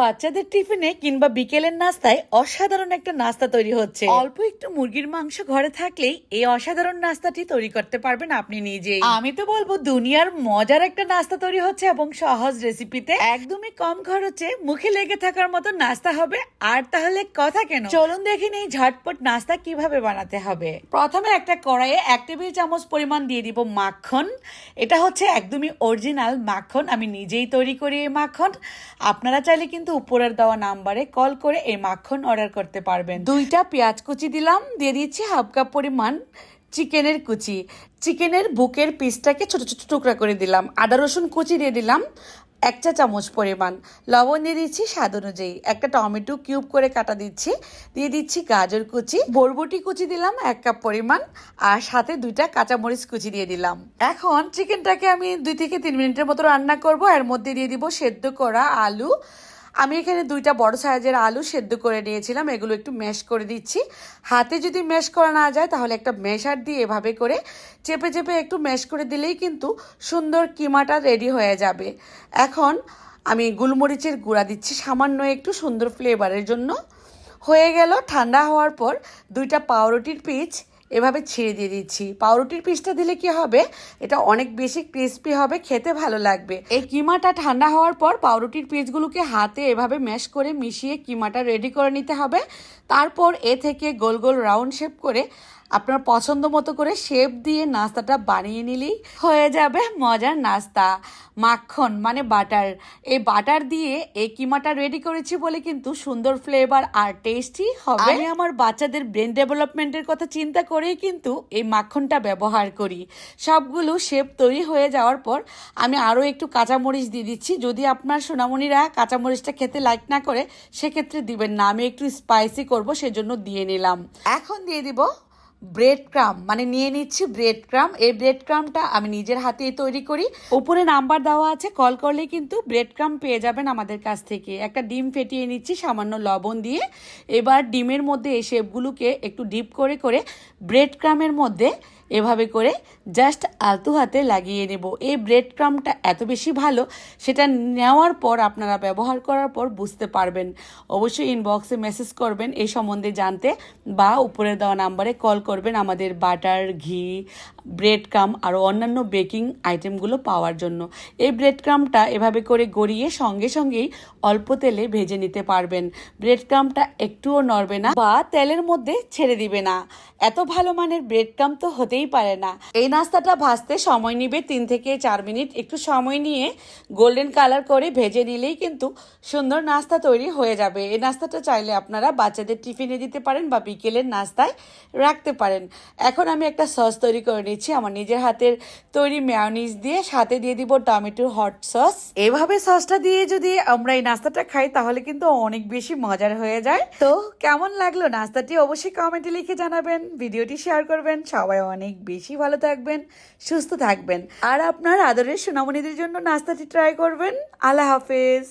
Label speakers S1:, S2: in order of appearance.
S1: বাচ্চাদের টিফিনে কিংবা বিকেলের নাস্তায় অসাধারণ একটা নাস্তা তৈরি হচ্ছে। অল্প একটু মুরগির মাংস ঘরে থাকলেই এই অসাধারণ নাস্তাটি তৈরি করতে পারবেন আপনি নিজেই। আমি তো বলব দুনিয়ার মজার একটা নাস্তা তৈরি হচ্ছে এবং সহজ রেসিপিতে একদমই কম খরচে মুখে লেগে থাকার মতো নাস্তা হবে আর তাহলে কথা কেন? চলুন দেখে নেই ঝটপট নাস্তা কীভাবে বানাতে হবে। প্রথমে একটা কড়াইয়ে এক টেবিল চামচ পরিমাণ দিয়ে দিব মাখন। এটা হচ্ছে একদমই অরিজিনাল মাখন আমি নিজেই তৈরি করি এই মাখন। আপনারা চাইলে কিন্তু উপরের দেওয়া নাম্বারে কল করে এই মাখন অর্ডার করতে পারবেন। দুইটা পেঁয়াজ কুচি দিলাম, দিয়ে দিচ্ছি হাফ কাপ পরিমাণ চিকেনের কুচি। চিকেনের বুকের পিসটাকে ছোট ছোট টুকরা করে দিলাম। আদা রসুন কুচি দিয়ে দিলাম, এক চা চামচ পরিমাণ। লবণ দিয়ে দিচ্ছি স্বাদ অনুযায়ী। একটা টমেটো কিউব করে কাটা দিচ্ছি, দিয়ে দিচ্ছি গাজর কুচি। বরবটি কুচি দিলাম, এক কাপ পরিমাণ। আর সাথে দুইটা কাঁচামরিচ কুচি দিয়ে দিলাম। এখন চিকেনটাকে আমি দুই থেকে তিন মিনিটের মতো রান্না করব। এর মধ্যে দিয়ে দিব সেদ্ধ করা আলু আমি এখানে দুইটা বড় সাইজের আলু সেদ্ধ করে নিয়েছিলাম, এগুলো একটু ম্যাশ করে দিচ্ছি। হাতে যদি ম্যাশ করা না যায়, তাহলে একটা ম্যাশার দিয়ে এভাবে করে চেপে চেপে একটু ম্যাশ করে দিলেই কিন্তু সুন্দর কিমাটা রেডি হয়ে যাবে। এখন আমি গুলমরিচের গুঁড়া দিচ্ছি, সামান্য একটু সুন্দর ফ্লেভারের জন্য। হয়ে গেল, ঠান্ডা হওয়ার পর দুইটা পাউরুটির পিচ এভাবে ছেড়ে দিয়ে দিচ্ছি। পাউরুটির পিসটা দিলে কি হবে? এটা অনেক বেশি ক্রিস্পি হবে, খেতে ভালো লাগবে। এই কিমাটা ঠান্ডা হওয়ার পর পাউরুটির পিসগুলোকে হাতে এভাবে ম্যাশ করে মিশিয়ে কিমাটা রেডি করে নিতে হবে। তারপর এ থেকে গোল গোল রাউন্ড শেপ করে আপনার পছন্দ মতো করে শেপ দিয়ে নাস্তাটা বানিয়ে নিলেই হয়ে যাবে মজার নাস্তা। মাখন মানে বাটার। এই বাটার দিয়ে এই কিমাটা রেডি করেছি বলে কিন্তু সুন্দর ফ্লেভার আর টেস্টি হবে। আমি আমার বাচ্চাদের ব্রেন ডেভেলপমেন্টের কথা চিন্তা করেই কিন্তু এই মাখনটা ব্যবহার করি। সবগুলো শেপ তৈরি হয়ে যাওয়ার পর আমি আরও একটু কাঁচামরিচ দিয়ে দিচ্ছি। যদি আপনার সোনামণিরা কাঁচামরিচটা খেতে লাইক না করে সেক্ষেত্রে দিবেন না। আমি একটু স্পাইসি করব সেজন্য দিয়ে নিলাম। এখন দিয়ে দিব ব্রেড ক্রাম মানে নিয়ে নিচ্ছি ব্রেড ক্রাম এই ব্রেড ক্রামটা আমি নিজের হাতেই তৈরি করি। উপরে নাম্বার দেওয়া আছে কল করলে কিন্তু ব্রেড ক্রাম পেয়ে যাবেন আমাদের কাছ থেকে। একটা ডিম ফেটিয়ে নিচ্ছি, সামান্য লবণ দিয়ে। এবার ডিমের মধ্যে এই শেপগুলোকে একটু ডিপ করে করে ব্রেড ক্রামের মধ্যে এভাবে করে জাস্ট আলতু হাতে লাগিয়ে নেব। এই ব্রেড ক্রামটা এত বেশি ভালো, সেটা নেওয়ার পর আপনারা ব্যবহার করার পর বুঝতে পারবেন। অবশ্যই ইনবক্সে মেসেজ করবেন, এই সম্বন্ধে জানতে বা উপরে দেওয়া নাম্বারে কল করবেন আমাদের বাটার ঘি ব্রেড ক্রাম আরও অন্যান্য বেকিং আইটেমগুলো পাওয়ার জন্য। এই ব্রেড ক্রামটা এভাবে করে গড়িয়ে সঙ্গে সঙ্গেই অল্প তেলে ভেজে নিতে পারবেন। ব্রেড ক্রামটা একটুও নড়বে না বা তেলের মধ্যে ছেড়ে দিবে না। এত ভালো মানের ব্রেড ক্রাম তো হতেই পারে না। এই নাস্তাটা ভাজতে সময় নিবে তিন থেকে চার মিনিট। একটু সময় নিয়ে গোল্ডেন কালার করে ভেজে নিলেই কিন্তু সুন্দর নাস্তা তৈরি হয়ে যাবে। এই নাস্তাটা চাইলে আপনারা বাচ্চাদের টিফিনে দিতে পারেন বা বিকেলের নাস্তায় রাখতে পারেন। এখন আমি একটা সস তৈরি করে নিচ্ছি। আমার নিজের হাতের তৈরি মেয়নিজ দিয়ে সাথে দিয়ে দিব টমেটো হট সস এভাবে সসটা দিয়ে যদি আমরা এই নাস্তাটা খাই, তাহলে কিন্তু অনেক বেশি মজার হয়ে যায়। তো কেমন লাগল নাস্তাটি? অবশ্যই কমেন্টে লিখে জানাবেন। ভিডিওটি শেয়ার করবেন। সবাই অনেক বেশি ভালো থাকবেন, সুস্থ থাকবেন। আর আপনার আদরের সোনামণিদের জন্য নাস্তাটি ট্রাই করবেন। আল্লাহ হাফেজ।